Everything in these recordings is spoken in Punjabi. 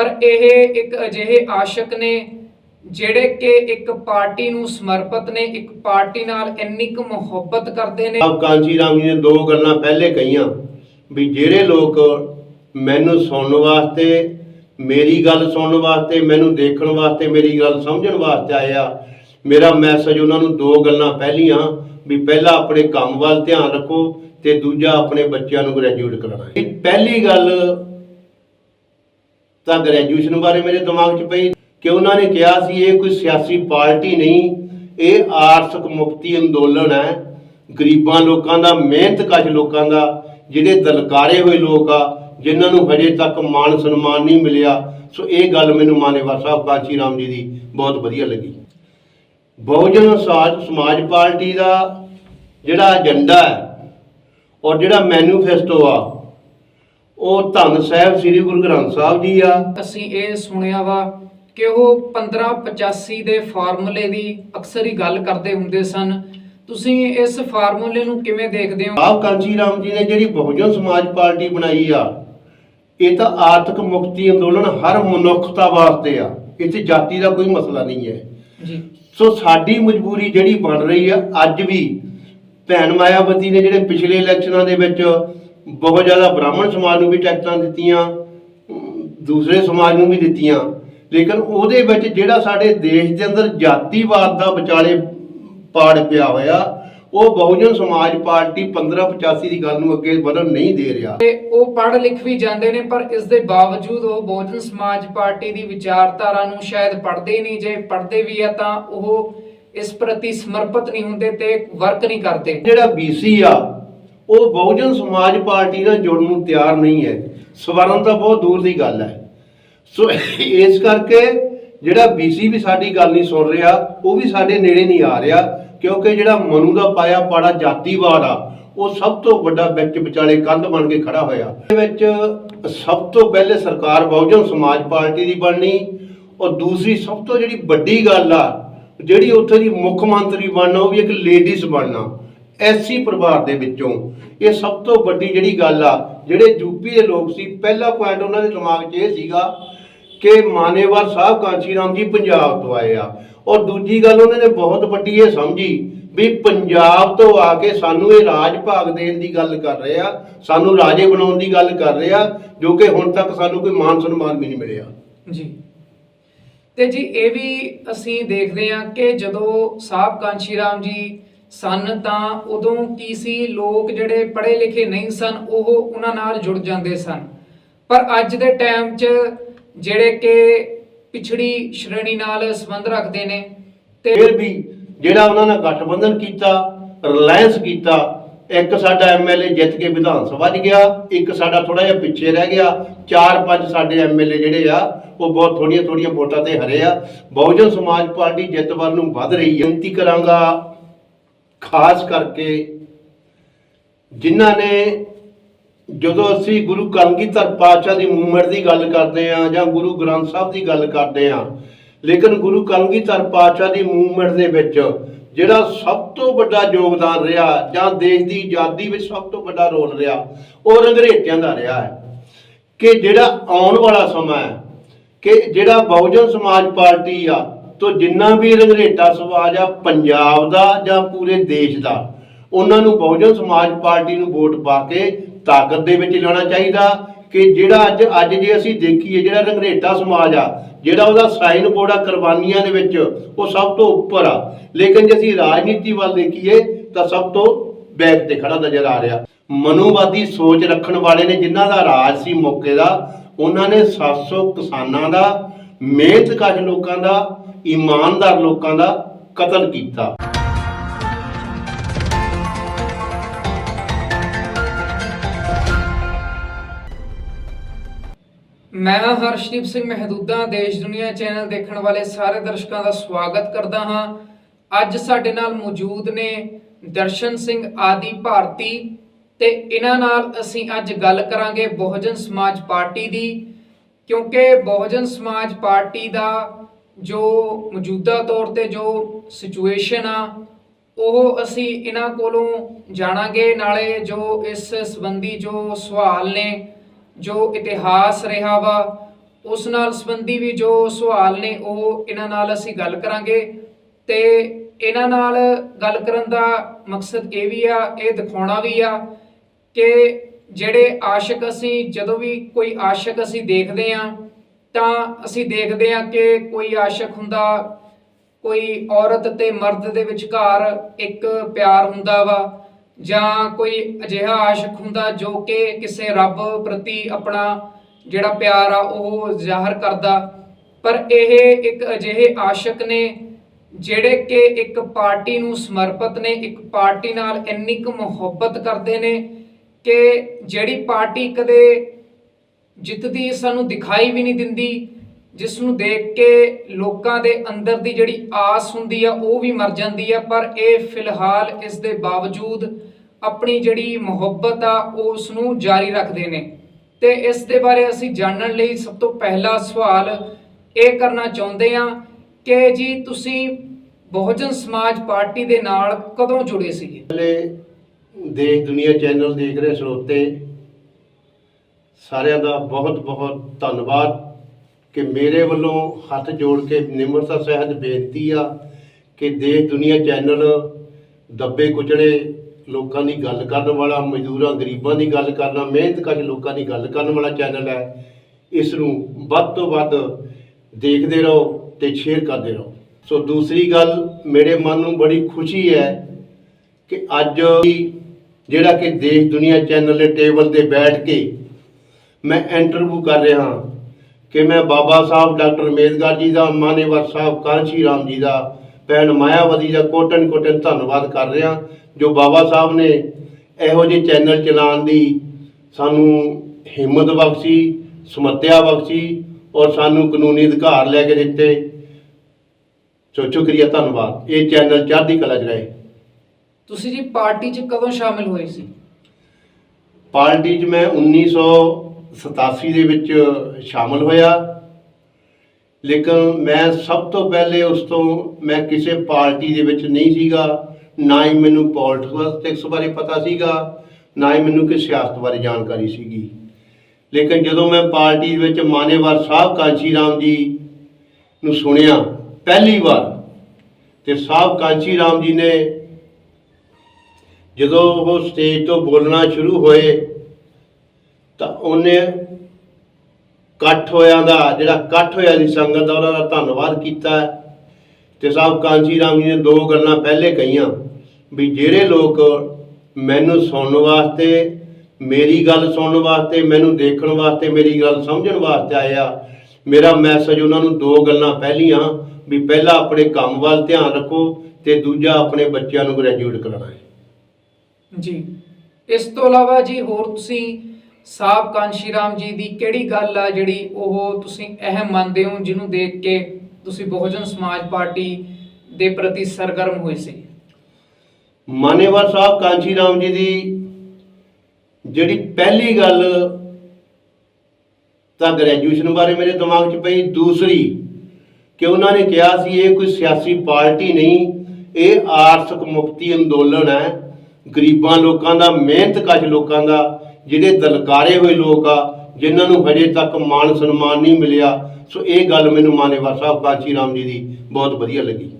ਪਰ ਇਹ ਇੱਕ ਅਜਿਹੇ ਆਸ਼ਕ ਨੇ ਜਿਹੜੇ ਕਿ ਇੱਕ ਪਾਰਟੀ ਨੂੰ ਸਮਰਪਿਤ ਨੇ, ਇੱਕ ਪਾਰਟੀ ਨਾਲ ਇੰਨੀ ਕੁ ਮੁਹੱਬਤ ਕਰਦੇ ਨੇ। ਆਪ ਕਾਂਚੀ ਰਾਮ ਜੀ ਨੇ ਦੋ ਗੱਲਾਂ ਪਹਿਲੇ ਕਹੀਆਂ ਵੀ ਜਿਹੜੇ ਲੋਕ ਮੈਨੂੰ ਸੁਣਨ ਵਾਸਤੇ, ਮੇਰੀ ਗੱਲ ਸੁਣਨ ਵਾਸਤੇ, ਮੈਨੂੰ ਦੇਖਣ ਵਾਸਤੇ, ਮੇਰੀ ਗੱਲ ਸਮਝਣ ਵਾਸਤੇ ਆਏ ਆ, ਮੇਰਾ ਮੈਸੇਜ ਉਹਨਾਂ ਨੂੰ ਦੋ ਗੱਲਾਂ ਪਹਿਲੀਆਂ ਵੀ ਪਹਿਲਾ ਆਪਣੇ ਕੰਮ ਵੱਲ ਧਿਆਨ ਰੱਖੋ ਤੇ ਦੂਜਾ ਆਪਣੇ ਬੱਚਿਆਂ ਨੂੰ ਗ੍ਰੈਜੂਏਟ ਕਰਾਉਣਾ। ਹੈ ਪਹਿਲੀ ਗੱਲ ਤਾਂ ਗ੍ਰੈਜੂਏਸ਼ਨ ਬਾਰੇ ਮੇਰੇ ਦਿਮਾਗ 'ਚ ਪਈ ਕਿ ਉਹਨਾਂ ਨੇ ਕਿਹਾ ਸੀ, ਇਹ ਕੋਈ ਸਿਆਸੀ ਪਾਰਟੀ ਨਹੀਂ, ਇਹ ਆਰਥਿਕ ਮੁਕਤੀ ਅੰਦੋਲਨ ਹੈ। ਗਰੀਬਾਂ ਲੋਕਾਂ ਦਾ ਮਿਹਨਤਕਸ਼ ਲੋਕਾਂ ਦਾ, ਜਿਹੜੇ ਦਲਕਾਰੇ ਹੋਏ ਲੋਕ ਆ, ਜਿਨ੍ਹਾਂ ਨੂੰ ਹਜੇ ਤੱਕ ਮਾਣ ਸਨਮਾਨ ਨਹੀਂ ਮਿਲਿਆ। ਸੋ ਇਹ ਗੱਲ ਮੈਨੂੰ ਮਾਨੇਵਾਰ ਸਾਹਿਬ ਕਾਂਚੀ ਰਾਮ ਜੀ ਦੀ ਬਹੁਤ ਵਧੀਆ ਲੱਗੀ। ਬਹੁਜਨ ਸਾਜ ਸਮਾਜ ਪਾਰਟੀ ਦਾ ਜਿਹੜਾ ਏਜੰਡਾ ਹੈ, ਔਰ ਜਿਹੜਾ ਮੈਨੀਫੈਸਟੋ ਆ ਉਹ ਧੰਨ ਸਾਹਿਬ ਸ੍ਰੀ ਗੁਰੂ ਗ੍ਰੰਥ ਸਾਹਿਬ ਜੀ ਆ। ਅਸੀਂ ਇਹ ਸੁਣਿਆ ਵਾ ਕਿ ਉਹ 1585 ਦੇ ਫਾਰਮੂਲੇ ਦੀ ਅਕਸਰ ਹੀ ਗੱਲ ਕਰਦੇ ਹੁੰਦੇ ਸਨ। ਤੁਸੀਂ ਇਸ ਫਾਰਮੂਲੇ ਨੂੰ ਕਿਵੇਂ ਦੇਖਦੇ ਹੋ? ਆਪ ਕਾਂਚੀ ਰਾਮ ਜੀ ਨੇ ਜਿਹੜੀ ਬਹੁਜਨ ਸਮਾਜ ਪਾਰਟੀ ਬਣਾਈ ਆ ਇਹ ਤਾਂ ਆਰਥਿਕ ਮੁਕਤੀ ਅੰਦੋਲਨ ਹਰ ਮਨੁੱਖਤਾ ਵਾਸਤੇ ਆ। ਇੱਥੇ ਜਾਤੀ ਦਾ ਕੋਈ ਮਸਲਾ ਨਹੀਂ ਹੈ। ਜੀ। ਸੋ ਸਾਡੀ ਮਜਬੂਰੀ ਜਿਹੜੀ ਬਣ ਰਹੀ ਆ ਅੱਜ ਵੀ ਭੈਣ ਮਾਇਆਵਤੀ ਨੇ ਜਿਹੜੇ ਪਿਛਲੇ ਇਲੈਕਸ਼ਨਾਂ ਦੇ ਵਿੱਚ ਬਹੁਤ ਜ਼ਿਆਦਾ ਬ੍ਰਾਹਮਣ ਸਮਾਜ ਨੂੰ ਵੀ ਟੈਕਸਾਂ ਦਿੱਤੀਆਂ ਦੂਸਰੇ ਸਮਾਜ ਨੂੰ ਵੀ ਦਿੱਤੀਆਂ। ਲੇਕਿਨ ਉਹਦੇ ਵਿੱਚ ਜਿਹੜਾ ਸਾਡੇ ਦੇਸ਼ ਦੇ ਅੰਦਰ ਜਾਤੀਵਾਦ ਦਾ ਵਿਚਾਲੇ ਪਾੜ ਪਿਆ ਹੋਇਆ ਉਹ ਬਹੁਜਨ ਸਮਾਜ ਪਾਰਟੀ 1585 ਦੀ ਗੱਲ ਨੂੰ ਅੱਗੇ ਵਧਣ ਨਹੀਂ ਦੇ ਰਿਹਾ। ਤੇ ਉਹ ਪੜ੍ਹ ਲਿਖ ਵੀ ਜਾਂਦੇ ਨੇ ਪਰ ਇਸ ਦੇ ਬਾਵਜੂਦ ਉਹ ਬਹੁਜਨ ਸਮਾਜ ਪਾਰਟੀ ਦੀ ਵਿਚਾਰਧਾਰਾ ਨੂੰ ਸ਼ਾਇਦ ਪੜ੍ਹਦੇ ਨਹੀਂ ਜੇ ਪੜ੍ਹਦੇ ਵੀ ਆ ਤਾਂ ਉਹ ਇਸ ਪ੍ਰਤੀ ਸਮਰਪਿਤ ਨਹੀਂ ਹੁੰਦੇ ਤੇ ਵਰਕ ਨਹੀਂ ਕਰਦੇ। ਜਿਹੜਾ ਬੀਸੀ ਆ ਉਹ ਬਹੁਜਨ ਸਮਾਜ ਪਾਰਟੀ ਨਾਲ ਜੁੜਨ ਨੂੰ ਤਿਆਰ ਨਹੀਂ ਹੈ। ਸਵਰਨ ਤਾਂ ਬਹੁਤ ਦੂਰ ਦੀ ਗੱਲ ਹੈ। ਸੋ ਇਸ ਕਰਕੇ ਜਿਹੜਾ ਬੀਸੀ ਵੀ ਸਾਡੀ ਗੱਲ ਨਹੀਂ ਸੁਣ ਰਿਹਾ, ਉਹ ਵੀ ਸਾਡੇ ਨੇੜੇ ਨਹੀਂ ਆ ਰਿਹਾ, ਕਿਉਂਕਿ ਜਿਹੜਾ ਮਨੂ ਦਾ ਪਾਇਆ ਪਾੜਾ ਜਾਤੀਵਾਦ ਆ, ਉਹ ਸਭ ਤੋਂ ਵੱਡਾ ਵਿੱਚ ਵਿਚਾਲੇ ਕੰਧ ਬਣ ਕੇ ਖੜਾ ਹੋਇਆ। ਇਹਦੇ ਵਿੱਚ ਸਭ ਤੋਂ ਪਹਿਲੇ ਸਰਕਾਰ ਬਹੁਜਨ ਸਮਾਜ ਪਾਰਟੀ ਦੀ ਬਣਨੀ, ਔਰ ਦੂਸਰੀ ਸਭ ਤੋਂ ਜਿਹੜੀ ਵੱਡੀ ਗੱਲ ਆ, ਜਿਹੜੀ ਉੱਥੇ ਦੀ ਮੁੱਖ ਮੰਤਰੀ ਬਣਨਾ, ਉਹ ਵੀ ਇੱਕ ਲੇਡੀਜ਼ ਬਣਨਾ, ਐਸੀ ਪਰਿਵਾਰ ਦੇ ਵਿੱਚੋਂ। ਇਹ ਸਭ ਤੋਂ ਵੱਡੀ ਜਿਹੜੀ ਗੱਲ ਆ, ਜਿਹੜੇ ਯੂਪੀ ਦੇ ਲੋਕ ਸੀ, ਪਹਿਲਾ ਪੁਆਇੰਟ ਉਹਨਾਂ ਦੇ ਦਿਮਾਗ 'ਚ ਇਹ ਸੀਗਾ ਕਿ ਮਾਨੇਵਾਲ ਸਾਹਿਬ ਕਾਂਚੀ ਰਾਮ ਜੀ ਪੰਜਾਬ ਤੋਂ ਆਏ ਆ। ਔਰ ਦੂਜੀ ਗੱਲ ਉਹਨਾਂ ਨੇ ਬਹੁਤ ਵੱਡੀ ਇਹ ਸਮਝੀ ਵੀ ਪੰਜਾਬ ਤੋਂ ਆ ਕੇ ਸਾਨੂੰ ਇਹ ਰਾਜ ਭਾਗ ਦੇਣ ਦੀ ਗੱਲ ਕਰ ਰਹੇ ਆ, ਸਾਨੂੰ ਰਾਜੇ ਬਣਾਉਣ ਦੀ ਗੱਲ ਕਰ ਰਹੇ ਆ, ਜੋ ਕਿ ਹੁਣ ਤੱਕ ਸਾਨੂੰ ਕੋਈ ਮਾਨ ਸਨਮਾਨ ਵੀ ਨਹੀਂ ਮਿਲਿਆ। ਜੀ। ਤੇ ਜੀ, ਇਹ ਵੀ ਅਸੀਂ ਦੇਖਦੇ ਹਾਂ ਕਿ ਜਦੋਂ ਸਾਹਿਬ, ਕਾਂਸ਼ੀ ਰਾਮ ਜੀ ਸਨ ਤਾਂ ਉਦੋਂ ਕੀ ਸੀ, ਲੋਕ ਜਿਹੜੇ ਪੜ੍ਹੇ ਲਿਖੇ ਨਹੀਂ ਸਨ, ਉਹ ਉਹਨਾਂ ਨਾਲ ਜੁੜ ਜਾਂਦੇ ਸਨ। ਪਰ ਅੱਜ ਦੇ ਟਾਈਮ 'ਚ ਜਿਹੜੇ ਕਿ ਪਿਛੜੀ ਸ਼੍ਰੇਣੀ ਨਾਲ ਸੰਬੰਧ ਰੱਖਦੇ ਨੇ ਤੇ ਫਿਰ ਵੀ ਜਿਹੜਾ ਉਹਨਾਂ ਨਾਲ ਗਠਬੰਧਨ ਕੀਤਾ, ਰਿਲਾਇੰਸ ਕੀਤਾ, ਇੱਕ ਸਾਡਾ ਐਮਐਲਏ ਜਿੱਤ ਕੇ ਵਿਧਾਨ ਸਭਾ 'ਚ ਗਿਆ, ਇੱਕ ਸਾਡਾ ਥੋੜਾ ਜਿਹਾ ਪਿੱਛੇ ਰਹਿ ਗਿਆ, ਚਾਰ ਪੰਜ ਸਾਡੇ ਐਮਐਲਏ ਜਿਹੜੇ ਆ, ਉਹ ਬਹੁਤ ਥੋੜੀਆਂ ਥੋੜੀਆਂ ਵੋਟਾਂ ਤੇ ਹਰੇ ਆ। ਬਹੁਜਨ ਸਮਾਜ ਪਾਰਟੀ ਜਿੱਤ ਵੱਲ ਨੂੰ ਵੱਧ ਰਹੀ ਹੈ। ਬੇਨਤੀ ਕਰਾਂਗਾ ਖਾਸ ਕਰਕੇ ਜਿਨ੍ਹਾਂ ਨੇ ਜਦੋਂ ਅਸੀਂ ਗੁਰੂ ਕਲਗੀਧਰ ਪਾਤਸ਼ਾਹ ਦੀ ਮੂਵਮੈਂਟ ਦੀ ਗੱਲ ਕਰਦੇ ਆ ਜਾਂ ਗੁਰੂ ਗ੍ਰੰਥ ਸਾਹਿਬ ਦੀ ਗੱਲ ਕਰਦੇ ਆ ਲੇਕਿਨ ਗੁਰੂ ਕਲਗੀਧਰ ਪਾਤਸ਼ਾਹ ਦੀ ਮੂਵਮੈਂਟ ਦੇ ਵਿੱਚ ਜਿਹੜਾ ਸਭ ਤੋਂ ਵੱਡਾ ਯੋਗਦਾਨ ਰਿਹਾ ਜਾਂ ਦੇਸ਼ ਦੀ ਆਜ਼ਾਦੀ ਵਿੱਚ ਸਭ ਤੋਂ ਵੱਡਾ ਰੋਲ ਰਿਹਾ, ਉਹ ਰੰਗਰੇਟਿਆਂ ਦਾ ਰਿਹਾ ਹੈ। ਕਿ ਜਿਹੜਾ ਆਉਣ ਵਾਲਾ ਸਮਾਂ ਹੈ, ਕਿ ਜਿਹੜਾ ਬਹੁਜਨ ਸਮਾਜ ਪਾਰਟੀ ਆ ਤੋਂ ਜਿੰਨਾ ਵੀ ਰੰਗਰੇਟਾ ਸਮਾਜ ਆ, ਪੰਜਾਬ ਦਾ ਜਾਂ ਪੂਰੇ ਦੇਸ਼ ਦਾ, ਉਹਨਾਂ ਨੂੰ ਬਹੁਜਨ ਸਮਾਜ ਪਾਰਟੀ ਨੂੰ ਵੋਟ ਪਾ ਕੇ ਤਾਕਤ ਦੇ ਵਿੱਚ ਲਿਆਉਣਾ ਚਾਹੀਦਾ ਕਿ ਜਿਹੜਾ ਅੱਜ ਅੱਜ ਜੇ ਅਸੀਂ ਦੇਖੀਏ ਜਿਹੜਾ ਰੰਗਰੇਟਾ ਸਮਾਜ ਆ, ਜਿਹੜਾ ਉਹਦਾ ਸਾਈਨ ਬੋਰਡ ਆ ਕੁਰਬਾਨੀਆਂ ਦੇ ਵਿੱਚ, ਉਹ ਸਭ ਤੋਂ ਉੱਪਰ ਆ। ਲੇਕਿਨ ਜੇ ਅਸੀਂ ਰਾਜਨੀਤੀ ਵੱਲ ਦੇਖੀਏ, ਤਾਂ ਸਭ ਤੋਂ ਬੈਕ ਤੇ ਖੜਾ ਨਜ਼ਰ ਆ ਰਿਹਾ। ਮਨੋਵਾਦੀ ਸੋਚ ਰੱਖਣ ਵਾਲੇ ਨੇ ਜਿਨ੍ਹਾਂ ਦਾ ਰਾਜ ਸੀ ਮੌਕੇ ਦਾ, ਉਹਨਾਂ ਨੇ 700 ਕਿਸਾਨਾਂ ਦਾ, ਮਿਹਨਤਕਸ਼ ਲੋਕਾਂ ਦਾ ਇਮਾਨਦਾਰ ਲੋਕਾਂ ਦਾ ਕਤਲ ਕੀਤਾ। ਮੈਂ ਹਰਸ਼ਦੀਪ ਸਿੰਘ ਮਹਿਦੂਦਾ ਦੇਸ਼ ਦੁਨੀਆ ਚੈਨਲ ਦੇਖਣ ਵਾਲੇ ਸਾਰੇ ਦਰਸ਼ਕਾਂ ਦਾ ਸਵਾਗਤ ਕਰਦਾ ਹਾਂ। ਅੱਜ ਸਾਡੇ ਨਾਲ ਮੌਜੂਦ ਨੇ ਦਰਸ਼ਨ ਸਿੰਘ ਆਦੀ ਭਾਰਤੀ ਤੇ ਇਹਨਾਂ ਨਾਲ ਅਸੀਂ ਅੱਜ ਗੱਲ ਕਰਾਂਗੇ ਬਹੁਜਨ ਸਮਾਜ ਪਾਰਟੀ ਦੀ, ਕਿਉਂਕਿ ਬਹੁਜਨ ਸਮਾਜ ਪਾਰਟੀ ਦਾ ਜੋ ਮੌਜੂਦਾ ਤੌਰ ਤੇ ਜੋ ਸਿਚੁਏਸ਼ਨ ਆ, ਉਹ ਅਸੀਂ ਇਹਨਾਂ ਕੋਲੋਂ ਜਾਣਾਂਗੇ। ਨਾਲੇ ਜੋ ਇਸ ਸੰਬੰਧੀ ਜੋ ਸਵਾਲ ਨੇ, ਜੋ ਇਤਿਹਾਸ ਰਿਹਾ ਵਾ, ਉਸ ਨਾਲ ਸੰਬੰਧੀ ਵੀ ਜੋ ਸਵਾਲ ਨੇ, ਉਹ ਇਹਨਾਂ ਨਾਲ ਅਸੀਂ ਗੱਲ ਕਰਾਂਗੇ। ਤੇ ਇਹਨਾਂ ਨਾਲ ਗੱਲ ਕਰਨ ਦਾ ਮਕਸਦ ਇਹ ਵੀ ਆ, ਇਹ ਦਿਖਾਉਣਾ ਵੀ ਆ ਕਿ ਜਿਹੜੇ ਆਸ਼ਿਕ ਅਸੀਂ, ਜਦੋਂ ਵੀ ਕੋਈ ਆਸ਼ਿਕ ਅਸੀਂ ਦੇਖਦੇ ਆ ਤਾਂ ਅਸੀਂ ਦੇਖਦੇ ਹਾਂ ਕਿ ਕੋਈ ਆਸ਼ਿਕ ਹੁੰਦਾ, ਕੋਈ ਔਰਤ ਤੇ ਮਰਦ ਦੇ ਵਿਚਕਾਰ ਇੱਕ ਪਿਆਰ ਹੁੰਦਾ ਵਾ, ਜਾਂ ਕੋਈ ਅਜਿਹਾ ਆਸ਼ਿਕ ਹੁੰਦਾ ਜੋ ਕਿ ਕਿਸੇ ਰੱਬ ਪ੍ਰਤੀ ਆਪਣਾ ਜਿਹੜਾ ਪਿਆਰ ਆ ਉਹ ਜ਼ਾਹਰ ਕਰਦਾ। ਪਰ ਇਹ ਇੱਕ ਅਜਿਹੇ ਆਸ਼ਿਕ ਨੇ ਜਿਹੜੇ ਕਿ ਇੱਕ ਪਾਰਟੀ ਨੂੰ ਸਮਰਪਿਤ ਨੇ, ਇੱਕ ਪਾਰਟੀ ਨਾਲ ਇੰਨੀ ਕੁ ਮੁਹੱਬਤ ਕਰਦੇ ਨੇ ਕਿ ਜਿਹੜੀ ਪਾਰਟੀ ਕਦੇ ਜਿੱਤਦੀ ਸਾਨੂੰ ਦਿਖਾਈ ਵੀ ਨਹੀਂ ਦਿੰਦੀ, ਜਿਸ ਨੂੰ ਦੇਖ ਕੇ ਲੋਕਾਂ ਦੇ ਅੰਦਰ ਦੀ ਜਿਹੜੀ ਆਸ ਹੁੰਦੀ ਆ, ਉਹ ਵੀ ਮਰ ਜਾਂਦੀ ਆ। ਪਰ ਇਹ ਫਿਲਹਾਲ ਇਸ ਦੇ ਬਾਵਜੂਦ ਆਪਣੀ ਜਿਹੜੀ ਮੁਹੱਬਤ ਆ, ਉਸ ਨੂੰ ਜਾਰੀ ਰੱਖਦੇ ਨੇ। ਤੇ ਇਸ ਦੇ ਬਾਰੇ ਅਸੀਂ ਜਾਣਨ ਲਈ ਸਭ ਤੋਂ ਪਹਿਲਾ ਸਵਾਲ ਇਹ ਕਰਨਾ ਚਾਹੁੰਦੇ ਆ ਕਿ ਜੀ ਤੁਸੀਂ ਬਹੁਜਨ ਸਮਾਜ ਪਾਰਟੀ ਦੇ ਨਾਲ ਕਦੋਂ ਜੁੜੇ ਸੀਗੇ? ਦੇਸ਼ ਦੁਨੀਆ ਚੈਨਲ ਦੇਖ ਰਹੇ ਸਰੋਤੇ ਸਾਰਿਆਂ ਦਾ ਬਹੁਤ ਬਹੁਤ ਧੰਨਵਾਦ ਕਿ ਮੇਰੇ ਵੱਲੋਂ ਹੱਥ ਜੋੜ ਕੇ ਨਿਮਰਤਾ ਸਹਿਤ ਬੇਨਤੀ ਆ ਕਿ ਦੇਸ਼ ਦੁਨੀਆ ਚੈਨਲ ਦੱਬੇ ਕੁਚੜੇ ਲੋਕਾਂ ਦੀ ਗੱਲ ਕਰਨ ਵਾਲਾ, ਮਜ਼ਦੂਰਾਂ, ਗਰੀਬਾਂ ਦੀ ਗੱਲ ਕਰਨਾ ਮਿਹਨਤਕਸ਼ ਲੋਕਾਂ ਦੀ ਗੱਲ ਕਰਨ ਵਾਲਾ ਚੈਨਲ ਹੈ। ਇਸ ਨੂੰ ਵੱਧ ਤੋਂ ਵੱਧ ਦੇਖਦੇ ਰਹੋ ਤੇ ਸ਼ੇਅਰ ਕਰਦੇ ਰਹੋ। ਸੋ ਦੂਸਰੀ ਗੱਲ, ਮੇਰੇ ਮਨ ਨੂੰ ਬੜੀ ਖੁਸ਼ੀ ਹੈ ਕਿ ਅੱਜ ਜਿਹੜਾ ਕਿ ਦੇਸ਼ ਦੁਨੀਆ ਚੈਨਲ ਦੇ ਟੇਬਲ ਤੇ ਬੈਠ ਕੇ ਮੈਂ ਇੰਟਰਵਿਊ ਕਰ ਰਿਹਾ ਹਾਂ ਕਿ ਮੈਂ ਬਾਬਾ ਸਾਹਿਬ ਡਾਕਟਰ ਮੇਦਗਰ ਜੀ ਦਾ ਮਾਨੇਵਰ ਸਾਹਿਬ ਕਾਂਸ਼ੀ ਰਾਮ ਜੀ ਦਾ ਭੈਣ ਮਾਇਆਵਤੀ ਦਾ ਕੋਟਨ ਕੋਟਨ ਧੰਨਵਾਦ ਕਰ ਰਿਹਾ ਜੋ ਬਾਬਾ ਸਾਹਿਬ ਨੇ ਇਹੋ ਜਿਹੇ ਚੈਨਲ ਚਲਾਉਣ ਦੀ ਸਾਨੂੰ ਹਿੰਮਤ ਬਖਸ਼ੀ ਸਮੱਤਿਆ ਬਖਸ਼ੀ ਔਰ ਸਾਨੂੰ ਕਾਨੂੰਨੀ ਅਧਿਕਾਰ ਲੈ ਕੇ ਦਿੱਤੇ। ਸੋ ਸ਼ੁਕਰੀਆ ਧੰਨਵਾਦ। ਇਹ ਚੈਨਲ ਚੜ੍ਹਦੀ ਕਲਾ 'ਚ ਰਹੇ। ਤੁਸੀਂ ਜੀ ਪਾਰਟੀ 'ਚ ਕਦੋਂ ਸ਼ਾਮਿਲ ਹੋਏ ਸੀ? ਪਾਰਟੀ 'ਚ ਮੈਂ 1987 ਦੇ ਵਿੱਚ ਸ਼ਾਮਲ ਹੋਇਆ। ਲੇਕਿਨ ਮੈਂ ਸਭ ਤੋਂ ਪਹਿਲੇ ਉਸ ਤੋਂ ਮੈਂ ਕਿਸੇ ਪਾਰਟੀ ਦੇ ਵਿੱਚ ਨਹੀਂ ਸੀਗਾ। ਨਾ ਹੀ ਮੈਨੂੰ ਪੋਲਿਟਿਕਸ ਬਾਰੇ ਪਤਾ ਸੀਗਾ, ਨਾ ਹੀ ਮੈਨੂੰ ਕਿਸੇ ਸਿਆਸਤ ਬਾਰੇ ਜਾਣਕਾਰੀ ਸੀਗੀ। ਲੇਕਿਨ ਜਦੋਂ ਮੈਂ ਪਾਰਟੀ ਦੇ ਵਿੱਚ ਮਾਨੇਵਾਰ ਸਾਹਿਬ ਕਾਂਚੀ ਰਾਮ ਜੀ ਨੂੰ ਸੁਣਿਆ ਪਹਿਲੀ ਵਾਰ, ਤੇ ਸਾਹਿਬ ਕਾਂਚੀ ਰਾਮ ਜੀ ਨੇ ਜਦੋਂ ਉਹ ਸਟੇਜ ਤੋਂ ਬੋਲਣਾ ਸ਼ੁਰੂ ਹੋਏ ਤਾਂ ਉਹਨੇ ਇਕੱਠ ਹੋਇਆਂ ਦਾ, ਜਿਹੜਾ ਇਕੱਠ ਹੋਇਆ ਦੀ ਸੰਗਤ ਦਾ, ਉਹਨਾਂ ਦਾ ਧੰਨਵਾਦ ਕੀਤਾ ਤੇ ਸਾਹਿਬ ਕਾਂਚੀ ਰਾਮ ਜੀ ਨੇ ਦੋ ਗੱਲਾਂ ਪਹਿਲੇ ਕਹੀਆਂ ਵੀ ਜਿਹੜੇ ਲੋਕ ਮੈਨੂੰ ਸੁਣਨ ਵਾਸਤੇ, ਮੇਰੀ ਗੱਲ ਸੁਣਨ ਵਾਸਤੇ, ਮੈਨੂੰ ਦੇਖਣ ਵਾਸਤੇ, ਮੇਰੀ ਗੱਲ ਸਮਝਣ ਵਾਸਤੇ ਆਏ ਆ, ਮੇਰਾ ਮੈਸੇਜ ਉਹਨਾਂ ਨੂੰ ਦੋ ਗੱਲਾਂ ਪਹਿਲੀਆਂ ਵੀ ਪਹਿਲਾ ਆਪਣੇ ਕੰਮ ਵੱਲ ਧਿਆਨ ਰੱਖੋ ਤੇ ਦੂਜਾ ਆਪਣੇ ਬੱਚਿਆਂ ਨੂੰ ਗ੍ਰੈਜੂਏਟ ਕਰਾਉਣਾ ਹੈ। ਜੀ। ਇਸ ਤੋਂ ਇਲਾਵਾ ਜੀ ਹੋਰ ਤੁਸੀਂ ਸਾਹਿਬ ਕਾਂਸ਼ੀ ਰਾਮ ਜੀ ਦੀ ਕਿਹੜੀ ਗੱਲ ਆ ਜਿਹੜੀ ਉਹ ਤੁਸੀਂ ਅਹਿਮ ਮੰਨਦੇ ਹੋ, ਜਿਹਨੂੰ ਦੇਖ ਕੇ ਤੁਸੀਂ ਬਹੁਜਨ ਸਮਾਜ ਪਾਰਟੀ ਦੇ ਪ੍ਰਤੀ ਸਰਗਰਮ ਹੋਏ ਸੀ? ਮਾਨੇਵਾਰ ਸਾਹਿਬ ਕਾਂਸ਼ੀ ਰਾਮ ਜੀ ਦੀ ਜਿਹੜੀ ਪਹਿਲੀ ਗੱਲ ਤਾਂ ਗ੍ਰੈਜੂਏਸ਼ਨ ਬਾਰੇ ਮੇਰੇ ਦਿਮਾਗ 'ਚ ਪਈ, ਦੂਸਰੀ ਕਿ ਉਹਨਾਂ ਨੇ ਕਿਹਾ ਸੀ, ਇਹ ਕੋਈ ਸਿਆਸੀ ਪਾਰਟੀ ਨਹੀਂ, ਇਹ ਆਰਥਿਕ ਮੁਕਤੀ ਅੰਦੋਲਨ ਹੈ। ਗਰੀਬਾਂ ਲੋਕਾਂ ਦਾ, ਮਿਹਨਤਕਸ਼ ਲੋਕਾਂ ਦਾ ਜਿਹੜੇ ਦਲਕਾਰੇ ਹੋਏ ਲੋਕ ਆ ਜਿਨ੍ਹਾਂ ਨੂੰ ਹਜੇ ਤੱਕ ਮਾਣ ਸਨਮਾਨ ਨਹੀਂ ਮਿਲਿਆ ਸੋ ਇਹ ਗੱਲ ਮੈਨੂੰ ਮਾਨੇਵਾਰ ਸਾਹਿਬ ਕਾਂਚੀ ਰਾਮ ਜੀ ਦੀ ਬਹੁਤ ਵਧੀਆ ਲੱਗੀ।